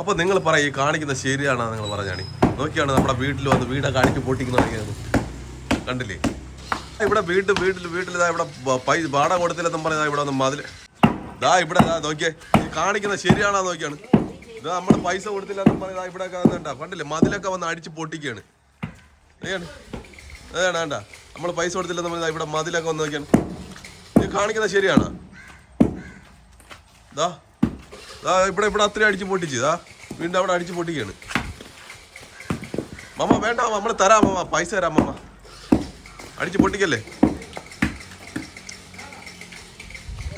അപ്പൊ നിങ്ങൾ പറയും ഈ കാണിക്കുന്ന ശരിയാണെന്ന് നിങ്ങൾ പറഞ്ഞാണി. നോക്കിയാണ് നമ്മുടെ വീട്ടിൽ വന്ന് വീടെ കാണിച്ച് പൊട്ടിക്കുന്നതൊക്കെയാണ് കണ്ടില്ലേ? ഇവിടെ വീട് വീട്ടിൽ വീട്ടിൽ ഇതാ ഇവിടെ പൈസ വാടക കൊടുത്തില്ലെന്നും പറഞ്ഞാൽ ഇവിടെ വന്ന് മതിൽ ഇതാ ഇവിടെ ഇതാ നോക്കിയേ. ഈ കാണിക്കുന്ന ശരിയാണോ നോക്കിയാണ്. ഇത് നമ്മൾ പൈസ കൊടുത്തില്ലെന്നും പറഞ്ഞാൽ ഇവിടെ വന്നിട്ടാ. കണ്ടില്ലേ? മതിലൊക്കെ വന്ന് അടിച്ച് പൊട്ടിക്കുകയാണ് അതാണ്. അതാണ് വേണ്ട നമ്മൾ പൈസ കൊടുത്തില്ലെന്ന് പറഞ്ഞാൽ ഇവിടെ മതിലൊക്കെ വന്ന് നോക്കിയാണ്. ഇത് കാണിക്കുന്നത് ശരിയാണോ? ദാ. ഇവിടെ ഇവിടെ അത്രയും അടിച്ച് പൊട്ടിച്ച്. ഇതാ വീണ്ടും അവിടെ അടിച്ച് പൊട്ടിക്കുകയാണ്. മമ്മ വേണ്ട നമ്മൾ തരാം മാമ പൈസ തരാം മാമ. അടിച്ച് പൊട്ടിക്കല്ലേ?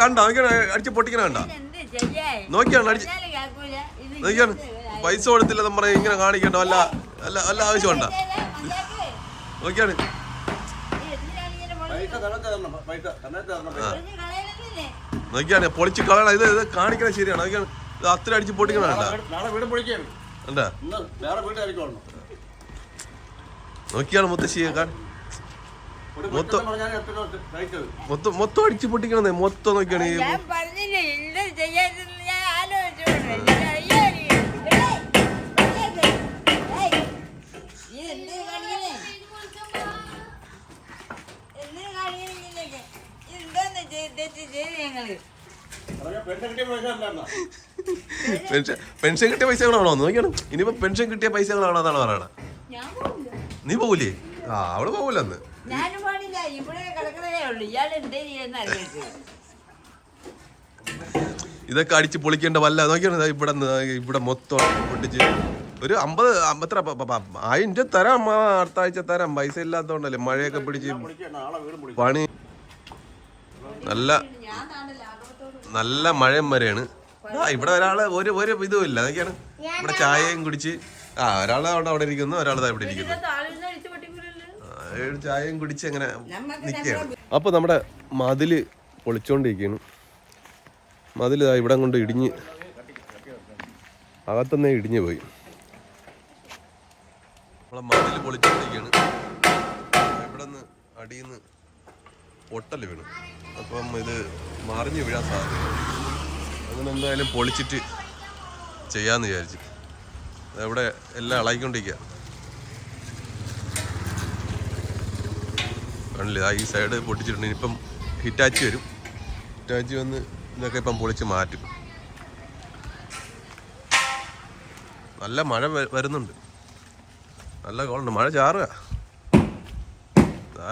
കണ്ട നോക്കിയാണ് അടിച്ച് പൊട്ടിക്കണ കണ്ട. എന്ത് ചെയ്യാൻ നോക്കിയാണ് അടിച്ച് നോക്കിയാണ് പൈസ കൊടുത്തില്ല നമ്മൾ ഇങ്ങനെ കാണിക്കണ്ട വല്ല അല്ല അല്ല ആവശ്യം വേണ്ട നോക്കിയാണ്. പൈസ തരണം പൈസ തരണം പൈസ? നോക്കിയാണ് പൊളിച്ച് കളയണം ഇത് ഇത് കാണിക്കണേ ശരിയാണ്. നോക്കിയാണ് ഇത് അത്ര അടിച്ച് പൊട്ടിക്കണണ്ട നാളെ- നാളെ വീട് പൊളിക്കുകയാണ്. കണ്ടാ? ഇന്ന് വേറെ വീട്ടായിരിക്കണം നോക്കിയാണ് മുത്തശ്ശി മൊത്തം മൊത്തം അടിച്ച് പൊട്ടിക്കണേ മൊത്തം നോക്കിയാണ് പെണ്ണ് കിട്ടിയ പൈസ? പെൻഷൻ പെൻഷൻ പൈസകളാണോ? നോക്കിയാണ്. ഇനിയിപ്പോ പെൻഷൻ കിട്ടിയ പൈസകളാണോ അതാണ് പറയണ. നീ പോകൂലേ ആ അവൾ അറിയിച്ചു ഇതൊക്കെ അടിച്ച് പൊളിക്കേണ്ട വല്ല നോക്കിയാണ് ഇവിടെ ഇവിടെ മൊത്തം പൊട്ടിച്ച്. ഒരു അമ്പത് അമ്പത്ര ആയിരം രൂപ തരാം അടുത്ത ആഴ്ച തരാം. പൈസ ഇല്ലാത്തോണ്ടല്ലേ മഴയൊക്കെ പിടിച്ച് പണി നല്ല നല്ല മഴയും വരെയാണ്. ആ ഇവിടെ ഒരാൾ ഒരു ഒരു ഇതും ഇല്ല. അതൊക്കെയാണ്. ഇവിടെ ചായയും കുടിച്ച് ആ ഒരാൾ അവിടെ അവിടെ ഇരിക്കുന്നു. ഒരാൾ ഇവിടെ ഇരിക്കുന്നു. ചായയും കുടിച്ച് അങ്ങനെ നിൽക്കുകയാണ് അപ്പൊ നമ്മുടെ മതിൽ പൊളിച്ചോണ്ടിരിക്കുകയാണ് മതിൽ ഇവിടെ കൊണ്ട് ഇടിഞ്ഞ് അകത്തുനിന്നേ ഇടിഞ്ഞു പോയി. നമ്മളെ മതിൽ പൊളിച്ചോണ്ടിരിക്കുകയാണ് ഇവിടെ നിന്ന് അടിയിൽ നിന്ന് പൊട്ടൽ വീണു. അപ്പം ഇത് മറിഞ്ഞ് വീഴാൻ സാധ്യത അങ്ങനെ എന്തായാലും പൊളിച്ചിട്ട് ചെയ്യാന്ന് വിചാരിച്ചു. അവിടെ എല്ലാം ഇളകിക്കൊണ്ടിരിക്കുക കാണില്ല ആ ഈ സൈഡ് പൊട്ടിച്ചിട്ടുണ്ട്. ഇനിയിപ്പം ഹിറ്റാച്ചി വരും. ഹിറ്റാച്ചി വന്ന് ഇതൊക്കെ ഇപ്പം പൊളിച്ച് മാറ്റും. നല്ല മഴ വരുന്നുണ്ട്. നല്ല കോളുണ്ട്. മഴ ചാറുക.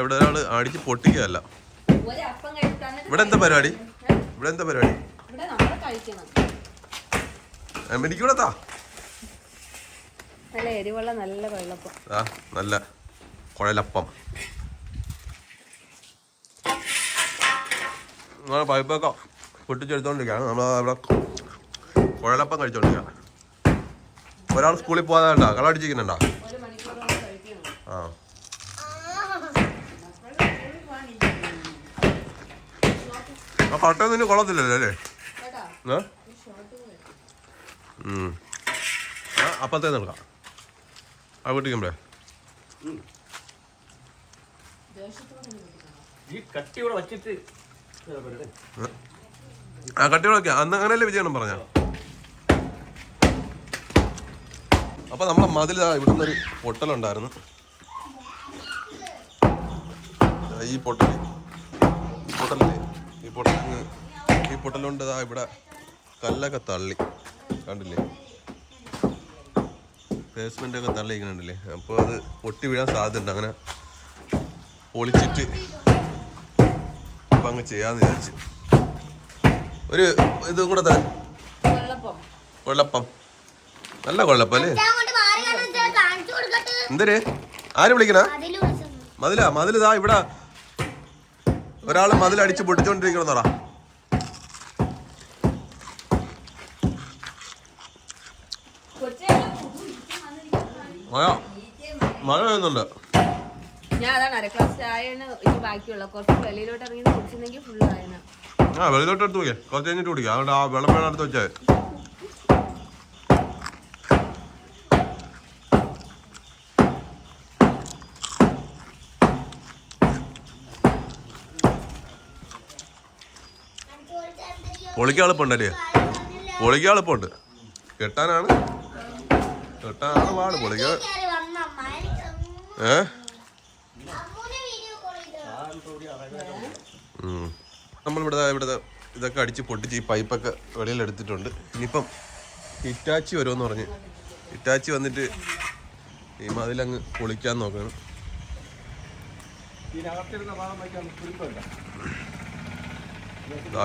ഇവിടെ ഒരാൾ അടിച്ച് പൊട്ടിക്കുകയല്ല. ഇവിടെ എന്താ പരിപാടി? ഇവിടെ എന്താ പരിപാടി? എനിക്കൂടെ താ. നല്ല എരിവുള്ള നല്ല വെള്ളപ്പം. ആ നല്ല കുഴലപ്പം. നമ്മളെ പൈപ്പൊക്കെ പൊട്ടിച്ചെടുത്തോണ്ടിരിക്കുകയാണ്. നമ്മൾ അവിടെ കുഴലപ്പം കഴിച്ചോണ്ടിരിക്കുക ഒരാൾ സ്കൂളിൽ പോകാതെ കണ്ടാ? കളടിച്ചിരിക്കുന്നുണ്ടോ ആ. ആ കട്ടയൊന്നും ഇനി കൊള്ളത്തില്ലല്ലോ അല്ലേ? ആ? ഏ? ഉം. ആ അപ്പത്തേന്ന് എടുക്കാം ആ വീട്ടിക്കുമ്പഴേ ഈ കട്ടി ഇവിടെ വച്ചിട്ട് ആ. കട്ടികളൊക്കെ അന്ന് അങ്ങനെയല്ലേ വിജയണം പറഞ്ഞ അപ്പൊ നമ്മളെ മതിൽ ഇവിടുന്ന് ഒരു പൊട്ടലുണ്ടായിരുന്നു. ഈ പൊട്ടൽ ഈ പൊട്ടലില്ലേ? ഈ പൊട്ടലിന് ഈ പൊട്ടലുകൊണ്ട് ഇതാ ഇവിടെ കല്ലൊക്കെ തള്ളി. കണ്ടില്ലേ? ബേസ്മെന്റ് ഒക്കെ തള്ളിയിരിക്കുന്നുണ്ടല്ലേ അപ്പോൾ അത് പൊട്ടി വീഴാൻ സാധ്യതയുണ്ട്. അങ്ങനെ പൊളിച്ചിട്ട് അപ്പം അങ്ങ് ചെയ്യാന്ന് വിചാരിച്ച്. ഒരു ഇതും കൂടെ തരാം. കൊള്ളപ്പം നല്ല കൊള്ളപ്പം അല്ലേ? എന്തര് ആര് വിളിക്കണ? മതിലാ മതിലിതാ ഇവിടെ ഒരാൾ മതിൽ അടിച്ച് പൊട്ടിച്ചോണ്ടിരിക്കണമെന്നോടാ മഴ മഴ പെയ്യുന്നുണ്ട്. ഞാൻ അതാണ് അര ഗ്ലാസ് ചായയാണ് ഇനി ബാക്കിയുള്ള. കുറച്ച് വെളിയിലോട്ട് ഇറങ്ങി കുടിച്ചിരുന്നെങ്കിൽ ഫുള്ള് ആയന. ആ വെളിയിലോട്ട് എടുത്ത് നോക്കിയേ. കുറച്ച് കഴിഞ്ഞിട്ട് കുടിക്കാം. അതുകൊണ്ട് ആ വെള്ളം വേണം എടുത്ത് വെച്ചേ. പൊളിക്കാൻ എളുപ്പമുണ്ടല്ലേ പൊളിക്കാൻ എളുപ്പമുണ്ട്. കെട്ടാനാണ്. കെട്ടാനാണ് പാട്. പൊളിക്ക കേറി വന്ന ഏ. നമ്മളിവിടെ ഇവിടുത്തെ ഇതൊക്കെ അടിച്ച് പൊട്ടിച്ച് ഈ പൈപ്പൊക്കെ വെളിയിൽ എടുത്തിട്ടുണ്ട് ഇനിയിപ്പം ഹിറ്റാച്ചി വരുമെന്ന് പറഞ്ഞ്. ഹിറ്റാച്ചി വന്നിട്ട് ഈ മതിലങ്ങ് പൊളിക്കാൻ നോക്കണം. ഭാഗം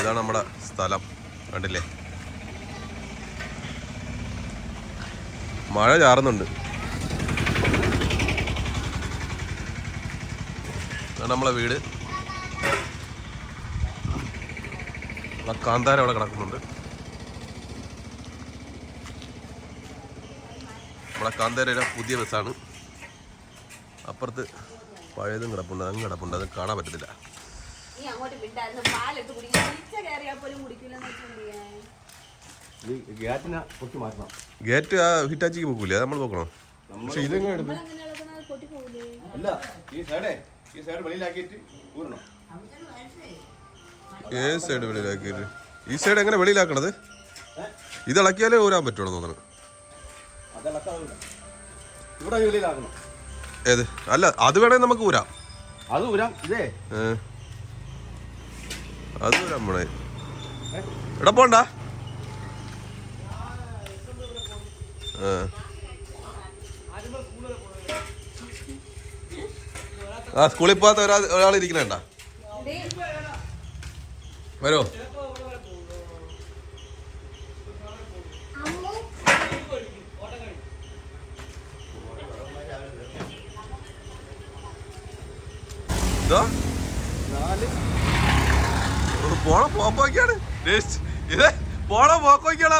ഇതാണ് നമ്മുടെ സ്ഥലം. കണ്ടില്ലേ? മഴ ചാറുന്നുണ്ട്. നമ്മളെ വീട്. കാന്താരം കാന്താര അവിടെ കിടക്കുന്നുണ്ട്. നമ്മളെ കാന്താരയുടെ പുതിയ ബസ്സാണ് അപ്പുറത്ത് പഴയതും കിടപ്പുണ്ട് അങ്ങ് കിടപ്പുണ്ട്. അത് കാണാൻ പറ്റത്തില്ല. നീ അങ്ങോട്ട് വിട്ടായിരുന്നു പാലിട്ട് കുടിക്കും തിരിച്ച കയറിയാൽ പോലും കുടിക്കില്ലെന്ന് വെച്ചിട്ടുണ്ടെങ്കിൽ ഈ ഗ്യാറ്റിനെ പൊട്ടി മാറ്റണം. ഗേറ്റ് ആ ഹിറ്റാച്ചിക്ക് പോകൂലേ നമ്മൾ പോക്കണോ? പക്ഷെ ഇതെങ്ങനെ പൊട്ടിപ്പോകൂലേ അല്ല ഈ സൈഡേ ഈ സൈഡ് വെളിയിലാക്കിയിട്ട് ഊരണം. ഏത് സൈഡ് വെളിയിലാക്കിയിട്ട്? ഈ സൈഡ് എങ്ങനെ വെളിയിലാക്കണത്? ഇത് ഇളക്കിയാലേ ഊരാൻ പറ്റുള്ളൂ തോന്നുന്നു. അതളക്കാവില്ല ഇവിടെ വെളിയിലാക്കണം. ഏത്? അല്ല അത് വേണേ നമുക്ക് ഊരാം. അത് ഊരാം. ഇതേ. അത് നമ്മളെ. എടാ പോണ്ട. ആ. സ്കൂളിൽ പോകാത്ത ഒരാൾ ഒരാൾ ഇരിക്കണേണ്ട? വരോ. ഇതോ? നാല് ഇത്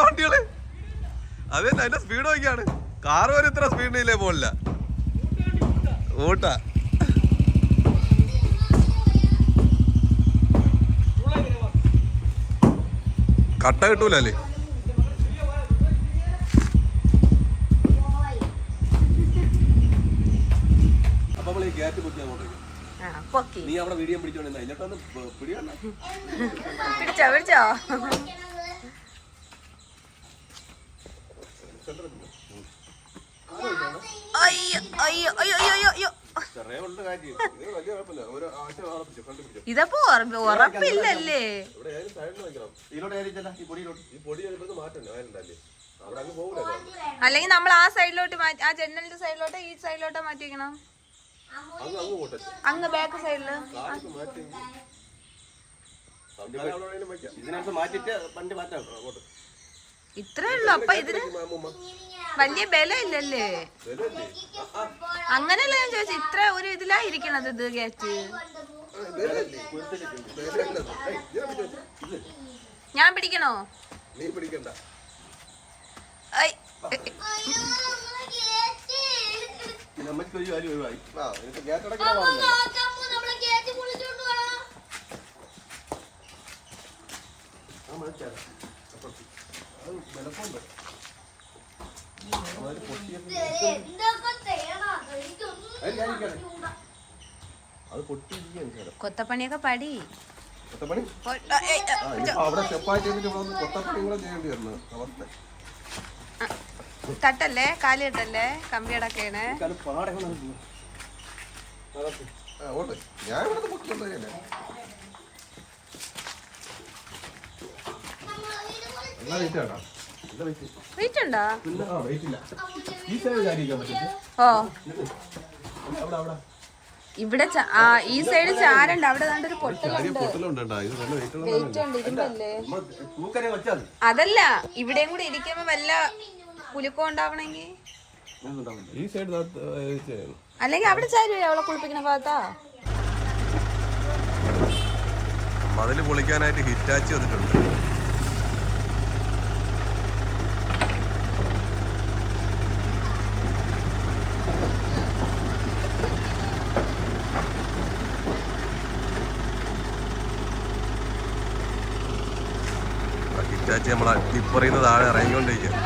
വണ്ടികൾ. അതെ സ്പീഡ് നോക്കിയാണ്. കാറ് വരെ ഇത്ര സ്പീഡിലേ പോലില്ല ഊട്ടാ. കട്ട കിട്ടൂലല്ലേ അപ്പൊ നമ്മൾ ഈ ഗ്യാറ്റ് പൊക്കി അങ്ങോട്ട് വെക്കും. ആ പൊക്കി നീ അവിടെ വീഡിയോ പിടിച്ചോണ്ട് അതിലോട്ടൊന്ന് പിടിയണ്ട പിടിച്ചോ പിടിച്ചോ അയ്യോ അയ്യോ അയ്യോ അയ്യോ അയ്യോ അയ്യോ ചെറിയ കൊണ്ട് കാര്യം ഇത് വലിയ കുഴപ്പമില്ല ഒരു ആവശ്യം ആളെ പിടിച്ചോ കണ്ടു പിടിച്ചോ ഇതപ്പോ ഉറ- ഉറപ്പില്ലല്ലേ ഇവിടെ ഏതായാലും സൈഡിൽ വെക്കണം ഇതിലോട്ട് കയറിച്ചല്ല ഈ അവിടെ ഈ പൊടി ചിലപ്പോൾ മാറ്റണ്ടേ? വയലുണ്ടല്ലേ അവിടെ അങ്ങ് പോകില്ലല്ലോ അല്ലെങ്കിൽ നമ്മൾ ആ സൈഡിലോട്ട് മാറ്റി ആ ജനലിന്റെ സൈഡിലോട്ട് ഈ സൈഡിലോട്ട് മാറ്റി വെക്കണം അങ്ങ് ബാക്ക് സൈഡിൽ ഇത്രേ ഉള്ളു. അപ്പൊ ഇതിന് വലിയ ബല ഇല്ലല്ലേ അങ്ങനല്ല അങ്ങനെയല്ല ഞാൻ ചോദിച്ചു ഇത്ര ഒരു ഇതിലാ ഇരിക്കണത് ഇത് ഗേറ്റ് ഞാൻ പിടിക്കണോ? നീ പിടിക്കണ്ട. പിന്നെ അമ്മയ്ക്ക് ഒരു ഒഴിവായി ആ എനിക്ക് അടയ്ക്കാൻ പാടില്ല അത് പൊട്ടിയിരിക്കുകയാണ് കൊത്തപ്പണിയൊക്കെ പടി കൊത്തപ്പണി അവിടെ സ്റ്റെപ്പായിട്ട് കൊത്തപ്പണി കൂടെ ചെയ്യേണ്ടി വരുന്നത് അവസ്ഥ. തട്ടല്ലേ? കാലിട്ടല്ലേ കമ്പി അടക്കാണ് വെയിറ്റ് ഉണ്ടോ? ഓ. ഇവിടെ ഈ സൈഡ് ചാരണ്ട്. അവിടെ ഒരു പൊട്ടലുണ്ട്. അതല്ല ഇവിടെയും കൂടി ഇരിക്കുമ്പോ വല്ല കുലുക്കം ഉണ്ടാവണെങ്കി? ഈ സൈഡ് അല്ലെങ്കിൽ അവിടെ ചാരി അവളെ കുളിപ്പിക്കുന്ന ഭാഗത്താ? മതിൽ പൊളിക്കാനായിട്ട് ഹിറ്റാച്ചി വന്നിട്ടുണ്ട്. ഹിറ്റാച്ചി നമ്മളെ ടിപ്പറിന്ന് താഴെ ഇറങ്ങിക്കൊണ്ടിരിക്കുക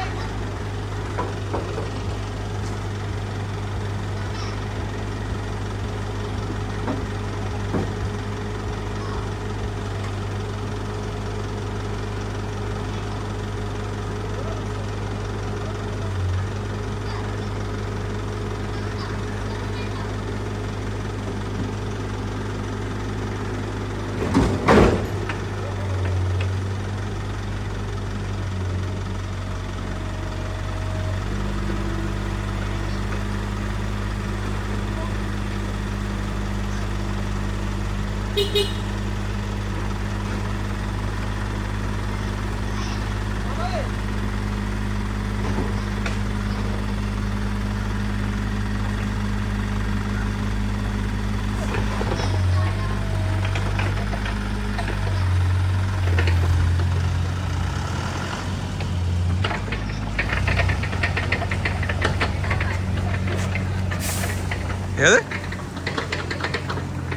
ഏത്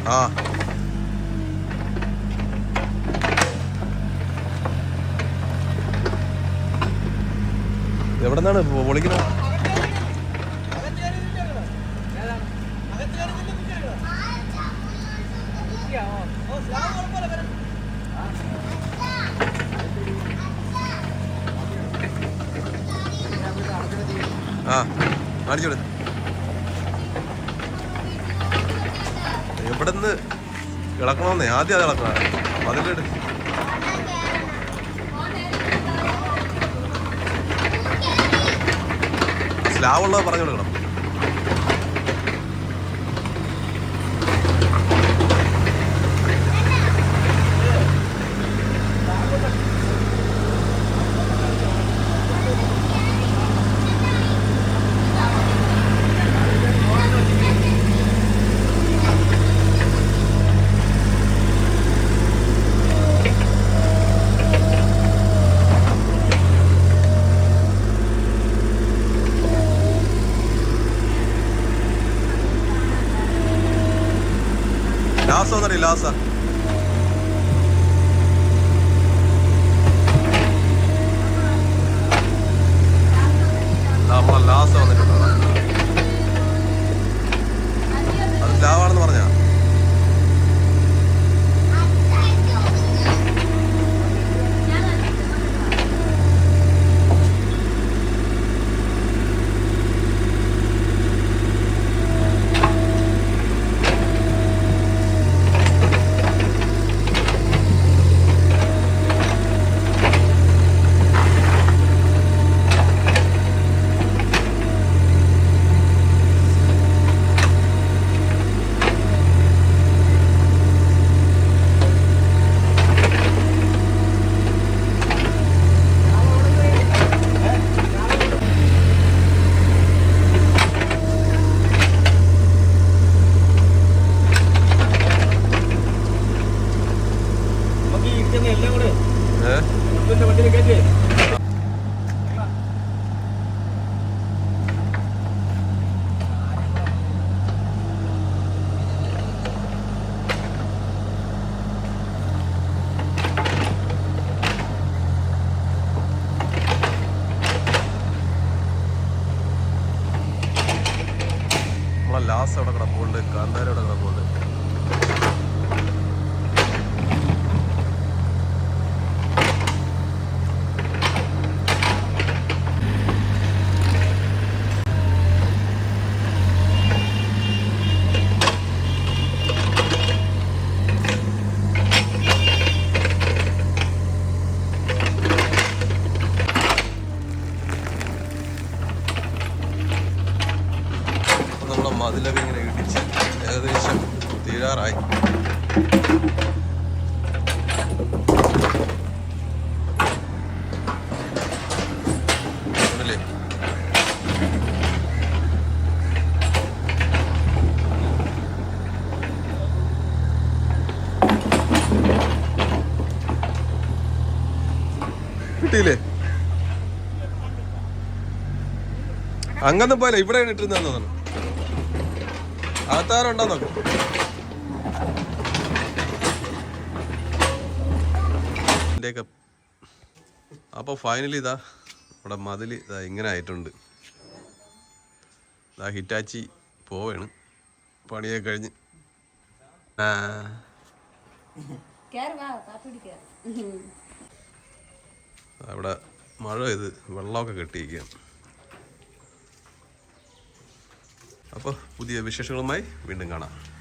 ആ എവിടെ നിന്നാണ് പൊളിക്കുന്നത് ആ കാണിച്ചോട്. എവിടെ നിന്ന് ഇളക്കണമെന്നേ ആദ്യം അത് ഇളക്കണം? അതിന്റെ എടു സ്ലാവുള്ളത് പറഞ്ഞു കൊടുക്കണം graça. അങ്ങൊന്നും പോലെ ഇവിടെ ഇട്ടിരുന്നു തോന്നുന്നു. അകത്താറുണ്ടോ നോക്കും. ഇതിന്റെയൊക്കെ അപ്പോൾ ഫൈനലി ഇതാ നമ്മുടെ മതിൽ ഇതാ ഇങ്ങനെ ആയിട്ടുണ്ട്. ഇതാ ഹിറ്റാച്ചി പോവാണ്. പണിയൊക്കെ കഴിഞ്ഞ്. ആ. അവിടെ മഴ ഇത് വെള്ളമൊക്കെ കെട്ടിയിരിക്കുകയാണ്. അപ്പോൾ പുതിയ വിശേഷങ്ങളുമായി വീണ്ടും കാണാം.